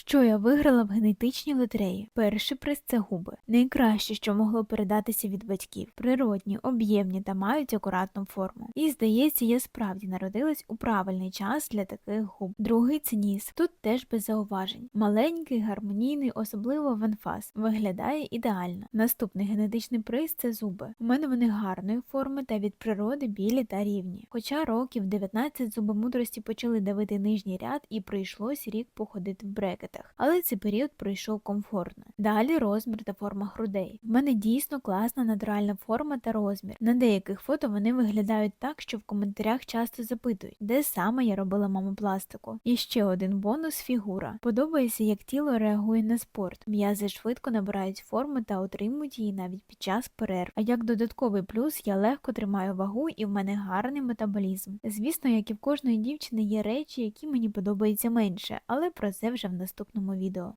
Що я виграла в генетичній лотереї? Перший приз це губи. Найкраще, що могло передатися від батьків. Природні, об'ємні та мають акуратну форму. І здається, я справді народилась у правильний час для таких губ. Другий це ніс. Тут теж без зауважень. Маленький, гармонійний, особливо в анфас. Виглядає ідеально. Наступний генетичний приз це зуби. У мене вони гарної форми та від природи білі та рівні. Хоча років 19 зуби мудрості почали давити нижній ряд і прийшлось рік походити в брекетах, але цей період пройшов комфортно. Далі розмір та форма грудей. В мене дійсно класна натуральна форма та розмір. На деяких фото вони виглядають так, що в коментарях часто запитують, де саме я робила мамопластику. І ще один бонус фігура. Подобається, як тіло реагує на спорт. М'язи швидко набирають форму та отримують її навіть під час перерв. А як додатковий плюс, я легко тримаю вагу і в мене гарний метаболізм. Звісно, як і в кожної дівчини є речі, які мені подобаються менше, але про це вже в наступному відео.